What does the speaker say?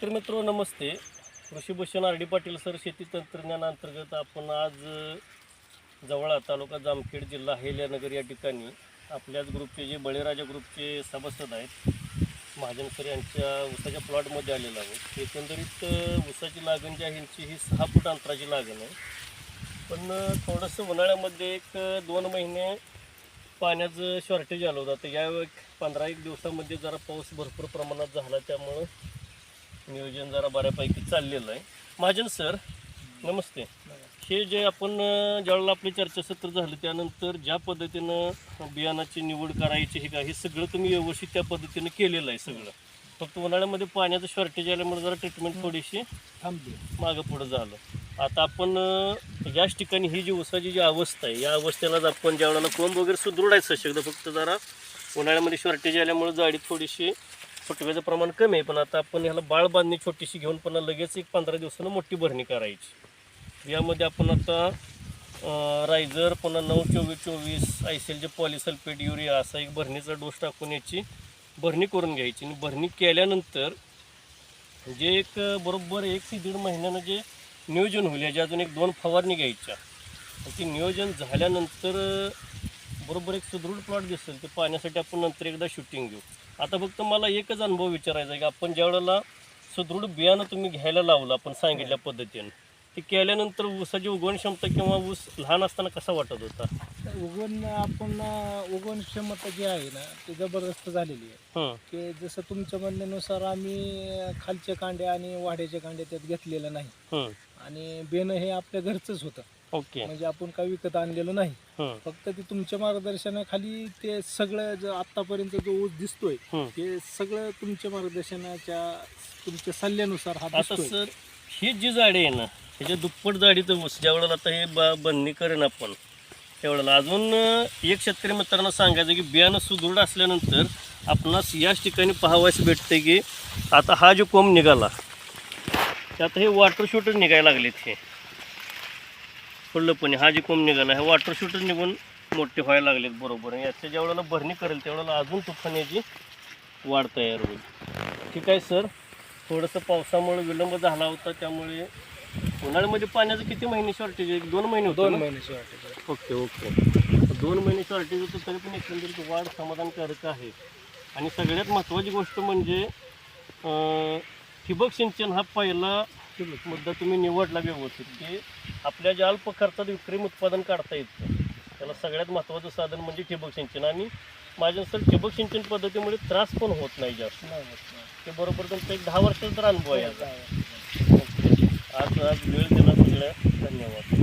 शेतकरी मित्र नमस्ते. कृषीभूषण आर डी पाटील सर शेती तंत्रज्ञान अंतर्गत आपण आज जवळा तालुका जामखेड जिल्हा हेल्यानगर या ठिकाणी आपल्याच ग्रुपचे जे बळीराजा ग्रुपचे सभासद आहेत महाजन सर यांच्या ऊसाच्या प्लॉटमध्ये आलेलो आहोत. एकंदरीत उसाची ऊसाची लागण जी आहे ह्यांची ही सहा फूट अंतराची लागण आहे. पण थोडंसं उन्हाळ्यामध्ये एक दोन महिने पाण्याचं शॉर्टेज आलं होतं. तर या पंधरा एक दिवसामध्ये जरा पाऊस भरपूर प्रमाणात झाला त्यामुळं नियोजन जरा बऱ्यापैकी चाललेलं आहे. महाजन सर नमस्ते. हे जे आपण ज्यावेळेला आपली चर्चासत्र झालं त्यानंतर ज्या पद्धतीनं बियाणाची निवड करायची हे काय हे सगळं तुम्ही व्यवस्थित त्या पद्धतीनं केलेलं आहे सगळं. फक्त उन्हाळ्यामध्ये पाण्याचं शॉर्टेज आल्यामुळे जरा ट्रीटमेंट थोडीशी थांबली. मागं पुढं झालं. आता आपण याच ठिकाणी ही जी ऊसाची जी अवस्था आहे या अवस्थेलाच आपण ज्या वेळेला कोंब वगैरे सुदृढ आहे सशक्त फक्त जरा उन्हाळ्यामध्ये शॉर्टेज आल्यामुळे जाडी थोडीशी फुटव्याचं प्रमाण कमी आहे पण आता आपण ह्याला बाळ बांधणी छोटीशी घेऊन पण लगेच एक पंधरा दिवसानं मोठी भरणी करायची. यामध्ये आपण आता रायझर पुन्हा नऊ चोवीस चोवीस आय सी एलचे पॉलिसल्फेट युरिया असा एक भरणीचा डोस टाकून याची भरणी करून घ्यायची. आणि भरणी केल्यानंतर जे एक बरोबर एक ते दीड महिन्यानं जे नियोजन होईल याच्या अजून एक दोन फवारणी घ्यायच्या. ती ते नियोजन झाल्यानंतर बरोबर एक सुदृढ प्लॉट दिसेल ते पाहण्यासाठी आपण नंतर एकदा शूटिंग घेऊ. आता फक्त मला एकच अनुभव विचारायचा आहे की आपण ज्या वेळेला सुदृढ बियाणं तुम्ही घ्यायला लावलं आपण सांगितल्या पद्धतीनं ते केल्यानंतर ऊसाची उगवण क्षमता किंवा ऊस लहान असताना कसा वाटत होता? उगवण आपण उगवण क्षमता जी आहे ना ती जबरदस्त झालेली आहे. हं, की जसं तुमच्या म्हणण्यानुसार आम्ही खालचे कांडे आणि वाड्याचे कांडे त्यात घेतलेलं नाही. हं, आणि बेणं हे आपल्या घरचंच होतं. ओके. म्हणजे आपण काही विकत आणलेलं नाही. फक्त ते तुमच्या मार्गदर्शनाखाली ते सगळं जो आतापर्यंत जो ऊस दिसतोय. ते सगळं तुमच्या मार्गदर्शनाच्या तुमच्या सल्ल्यानुसार हा आता दिसतोय. सर ही जी जाडी आहे ना ह्याच्या दुप्पट जाडीचं ऊस ज्या वेळेला आता हे ब बंदणी करेन आपण त्यावेळेला अजून अं, एक शेतकरी मित्रांना सांगायचं की बियाणं सुदृढ असल्यानंतर आपणास याच ठिकाणी पाहावयास भेटते की आता हा जो कोंब निघाला त्यात हे वॉटर शूटर निघायला लागलेत हे. खुल्लपणे हा जे कोंब निघाला हे वॉटर शूटर निघून मोठे व्हायला लागलेत बरोबर. याच्या ज्या वेळेला भरणी करेल त्यावेळेला अजून तुफान वाढ तयार होईल. ठीक आहे सर. थोडंसं पावसामुळे विलंब झाला होता त्यामुळे उन्हाळ्यामध्ये पाण्याचं किती महिने शॉर्टेज एक दोन महिने होते दोन? महिने शेवट ओके ओके. दोन महिने शॉर्टेज होतं तरी पण एकंदरीत वाढ समाधानकारक आहे. आणि सगळ्यात महत्त्वाची गोष्ट म्हणजे ठिबक सिंचन हा पहिला मुद्दा तुम्ही निवडला व्यवस्थित की आपल्या ज्या अल्प खर्चात विक्रम उत्पादन काढता येतं त्याला सगळ्यात महत्त्वाचं साधन म्हणजे ठिबक सिंचन. आणि माझ्या सर ठिबक सिंचन पद्धतीमुळे त्रास पण होत नाही जास्त. ते बरोबर तुमचा एक दहा वर्षाचा तर अनुभव आहे. ओके. आज आज वेळ दिला